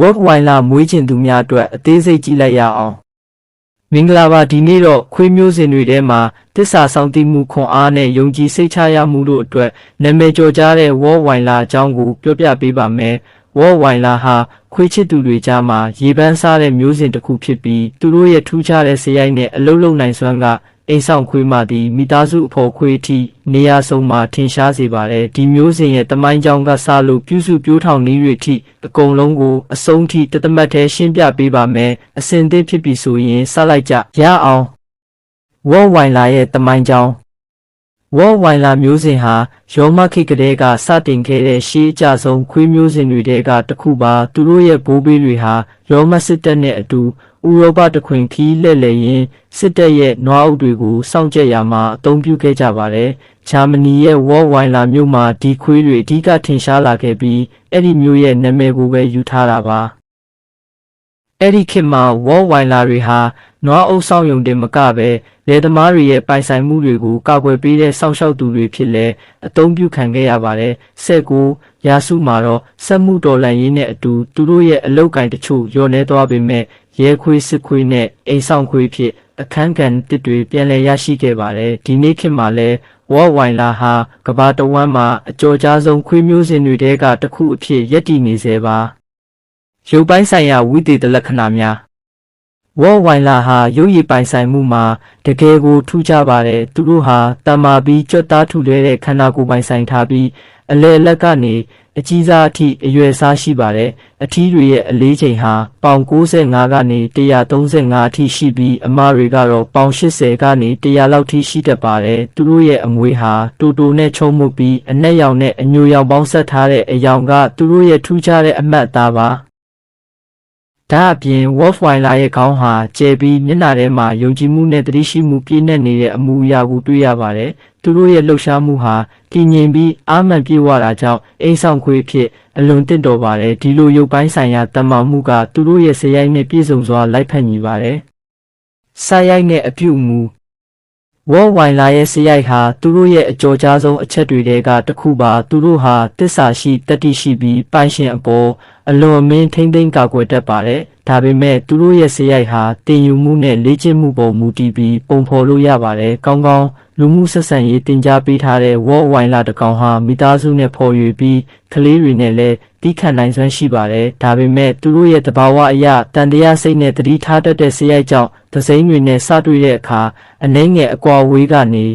work wine လာမွေးကျင်သူများအတွက်အသေးစိတ်ကြည့်လိုက်ရအောင်မင်္ဂလာပါဒီနေ့တော့ခွေးမျိုးစဉ်တွေထဲမှာတစ္ဆာဆောင်တည်မှုခွန်အားနဲ့ယုံကြည်စိတ်ချရမှုတို့အတွက်နာမည်ကျော်ကြားတဲ့ work wine လာအကြောင်းကိုပြောပြပေးပါမယ် work wine လာဟာခွေးချစ်သူတွေကြားမှာရေပန်းစားတဲ့မျိုးစဉ်တစ်ခုဖြစ်ပြီးသူတို့ရဲ့ထူးခြားတဲ့စရိုက်နဲ့အလုံးလုံးနိုင်စွမ်းက အိမ်ဆောင်ခွေးမှသည်မိသားစုအဖို့ခွေးအထိနေရာဆုံးမှာထင်ရှားစေပါတယ်ဒီမျိုးစဉ်ရဲ့တမိုင်းကြောင်းကစလို့ပြုစုပြိုးထောင်နည်းတွေထိအကုန်လုံးကိုအဆုံးထိတသမတ်တည်းရှင်းပြပေးပါမယ်အစင်သစ်ဖြစ်ပြီဆိုရင်စလိုက်ကြရအောင်ဝေါ်ဝိုင်လာရဲ့တမိုင်းကြောင်းဝေါ်ဝိုင်လာမျိုးစဉ်ဟာရောမခေတ်ကလေးကစတင်ခဲ့တဲ့ရှေးအကြဆုံးခွေးမျိုးစဉ်တွေကတစ်ခုပါသူတို့ရဲ့ဘိုးဘေးတွေဟာရောမစစ်တပ်နဲ့အတူ ဥရောပတခွင်ခီးလှည့်လည်ရင်းစစ်တပ်ရဲ့နွားအုပ်တွေကိုစောင့်ကြက်ရမှာအသုံးပြုခဲ့ကြပါတယ်။ဂျာမနီရဲ့ဝေါ်ဝိုင်လာမြို့မှာဒီခွေးတွေအဓိကထင်ရှားလာခဲ့ပြီးအဲ့ဒီမြို့ရဲ့နာမည်ကိုပဲယူထားတာပါ။အဲ့ဒီခေတ်မှာဝေါ်ဝိုင်လာတွေဟာနွားအုပ်ဆောင်ယုံတင်မကပဲလယ်သမားတွေရဲ့ပိုင်ဆိုင်မှုတွေကိုကာကွယ်ပေးတဲ့စောင့်ရှောက်သူတွေဖြစ်လဲအသုံးပြုခံခဲ့ရပါတယ်။ဆက်ကိုရာစုမှာတော့စက်မှုတော်လှန်ရေးနဲ့အတူသူတို့ရဲ့အလုတ်ကင်တချို့ညှော်နေသွားပေမဲ့ ရဲခွေးစစ်ခွေးနဲ့အိမ်ဆောင်ခွေးဖြစ်အခန်းကန်တစ်တွေပြန်လည်ရရှိခဲ့ပါတယ်။ဒီနေ့ခေတ်မှာလဲဝေါ်ဝိုင်လာဟာကဘာတဝမ်းမှာအကျော်ကြားဆုံးခွေးမျိုးစဉ်တွေတဲကတစ်ခုအဖြစ်ယက်တည်နေစေပါ။ရုပ်ပိုင်းဆိုင်ရာဝိသေသလက္ခဏာများဝေါ်ဝိုင်လာဟာရုပ်ရည်ပိုင်ဆိုင်မှုမှာတကယ်ကိုထူးခြားပါတယ်သူတို့ဟာတမ္မာပြီးကြွတ်သားထူလွဲတဲ့ခန္ဓာကိုယ်ပိုင်ဆိုင်ထားပြီးအလေလက်ကနေ အကြီးစားအထိအရွယ်စားရှိပါတယ်အထီးတွေရဲ့အလေးချိန်ဟာပေါင်65ကနေ135အထိရှိပြီးအမတွေကတော့ပေါင်80ကနေ100လောက်ထိရှိတတ်ပါတယ်သူတို့ရဲ့အမွေဟာတူတူနဲ့ချုံမှုပြီးအနက်ရောင်နဲ့အညိုရောင်ပေါင်းဆက်ထားတဲ့အယောင်ကသူတို့ရဲ့ထူးခြားတဲ့အမှတ်အသားပါဒါအပြင် Wolfweiler ရဲ့ခေါင်းဟာကျဲပြီးမျက်နှာထဲမှာယုံကြည်မှုနဲ့တတိရှိမှုပြည့်နေနေတဲ့အမူအရာကိုတွေ့ရပါတယ်။ သူတို့ရဲ့လှုပ်ရှားမှုဟာတည်ငြိမ်ပြီးအာမန်ပြေဝတာကြောင့်အိမ်ဆောင်ခွေဖြစ်အလွန်တင့်တော်ပါတယ်။ဒီလိုရုပ်ပိုင်းဆိုင်ရာတမန်မှုကသူတို့ရဲ့စရိုက်နဲ့ပြည့်စုံစွာလိုက်ဖက်ညီပါတယ်။စာရိုက်နဲ့အပြုအမူဝေါ်ဝိုင်လာရဲ့စရိုက်ဟာသူတို့ရဲ့အကြောကြားဆုံးအချက်တွေတဲကတစ်ခုပါသူတို့ဟာတစ္ဆာရှိတတိရှိပြီးပိုင်ရှင်အပေါ်အလွန်အမင်းထိမ့်သိမ်းကာကွယ်တတ်ပါတယ်ဒါပေမဲ့သူတို့ရဲ့စရိုက်ဟာတင်ယူမှုနဲ့လေ့ကျင့်မှုပေါ်မူတည်ပြီးပုံဖော်လို့ရပါတယ်ကောင်းကောင်းလူမှုဆက်ဆံရေးတင် जा ပေးထားတဲ့ဝေါ်ဝိုင်လာတစ်ကောင်ဟာမိသားစုနဲ့ဖော်ရွေပြီးကလေးတွေနဲ့လည်းတီးခတ်နိုင်စွမ်းရှိပါတယ်ဒါပေမဲ့သူတို့ရဲ့တဘာဝအရာတန်တရားစိတ်နဲ့တတိထားတတ်တဲ့စရိုက်ကြောင့်သစိမ်းတွေနဲ့စတွေ့တဲ့အခါအနှဲငယ်အကွာဝေးကနေ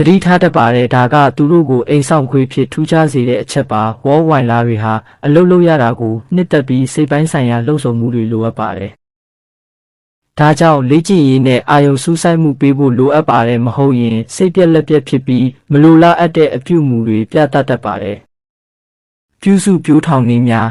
တတိထားတတ်ပါတယ်ဒါကသူတို့ကိုအိမ်ဆောင်ခွေးဖြစ်ထူးခြားစေတဲ့အချက်ပါဝေါ်ဝိုင်လာတွေဟာအလုတ်လုတ်ရတာကိုနှစ်သက်ပြီးစိတ်ပိုင်းဆိုင်ရာလှုပ်ဆောင်မှုတွေလိုအပ်ပါတယ်ဒါကြောင့်လေ့ကျင့်ရေးနဲ့အာယုံစူးစိုက်မှုပေးဖို့လိုအပ်ပါတယ်မဟုတ်ရင်စိတ်ပြက်လက်ပြက်ဖြစ်ပြီးမလိုလားအပ်တဲ့အပြုအမူတွေပြသတတ်ပါတယ်ပြုစုပြိုးထောင်နည်းများ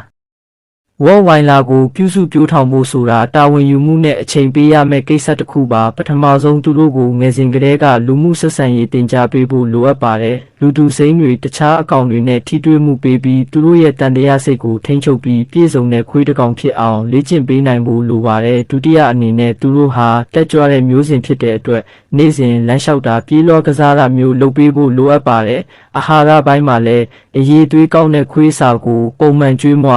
ဝေါ်ဝိုင်လာကိုပြုစုပြိုးထောင်ဖို့ဆိုတာတာဝန်ယူမှုနဲ့အချိန်ပေးရမယ့်ကိစ္စတစ်ခုပါပထမဆုံးသူတို့ကိုငယ်စဉ်ကတည်းကလူမှုဆက်ဆံရေးတင် जा ပေးဖို့လိုအပ်ပါတယ်လူတူစိမ့်တွေတခြားအကောင့်တွေနဲ့ထိတွေ့မှုပေးပြီးသူတို့ရဲ့တန်တရားစိတ်ကိုထိန်းချုပ်ပြီးပြည့်စုံတဲ့ခွေးတစ်ကောင်ဖြစ်အောင်လေ့ကျင့်ပေးနိုင်ဖို့လိုပါတယ်ဒုတိယအနေနဲ့သူတို့ဟာတက်ကြွတဲ့မျိုးစဉ်ဖြစ်တဲ့အတွက်နေ့စဉ်လမ်းလျှောက်တာပြေးလောကစားတာမျိုးလုပ်ပေးဖို့လိုအပ်ပါတယ်အာဟာရပိုင်းမှာလည်းအရေးသွေးကောင်းတဲ့ခွေးစာကိုပုံမှန်ကျွေးမွ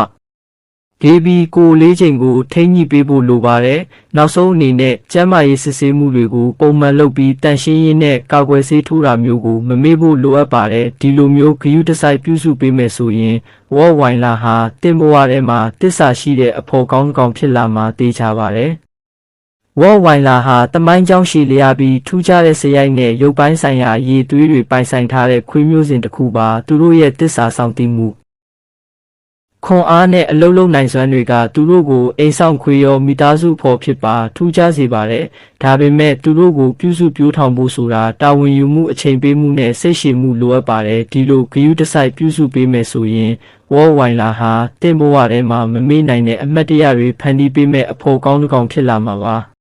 ဒေဘီကိုလေးချိန်ကိုထိမ့်ညှိပေးဖို့လိုပါတယ်။နောက်ဆုံးအနေနဲ့ကျန်းမာရေးစစ်ဆေးမှုတွေကိုပုံမှန်လုပ်ပြီးတန်ရှင်းရေးနဲ့ကာကွယ်ဆေးထိုးတာမျိုးကိုမမေ့ဖို့လိုအပ်ပါတယ်။ဒီလိုမျိုးဂရုတစိုက်ပြုစုပေးမယ်ဆိုရင်ဝေါ်ဝိုင်လာဟာတင်ဘဝထဲမှာတစ္ဆာရှိတဲ့အဖို့ကောင်းကောင်ဖြစ်လာမှာသိချပါတယ်။ဝေါ်ဝိုင်လာဟာတမိုင်းကြောင်းရှည်လျားပြီးထူးခြားတဲ့စရိုက်နဲ့ရုပ်ပိုင်းဆိုင်ရာရည်သွေးတွေပိုင်ဆိုင်ထားတဲ့ခွေးမျိုးစဉ်တစ်ခုပါသူတို့ရဲ့တစ္ဆာဆောင်တည်မှု ခွန်အားနဲ့အလုံးလုံးနိုင်စွမ်းတွေကသူတို့ကိုအိမ်ဆောင်ခွေရောမိသားစုဖော်ဖြစ်ပါထူးခြားစေပါတယ်။ဒါပေမဲ့သူတို့ကိုပြုစုပြိုးထောင်ဖို့ဆိုတာတာဝန်ယူမှုအချိန်ပေးမှုနဲ့စိတ်ရှည်မှုလိုအပ်ပါတယ်။ဒီလိုဂရုတစိုက်ပြုစုပေးမယ်ဆိုရင်ဝေါ်ဝိုင်လာဟာတင့်ဘဝထဲမှာမမေ့နိုင်တဲ့အမတ်တရတွေဖန်တီးပေးမဲ့အဖို့ကောင်းတစ်ကောင်ဖြစ်လာမှာပါ။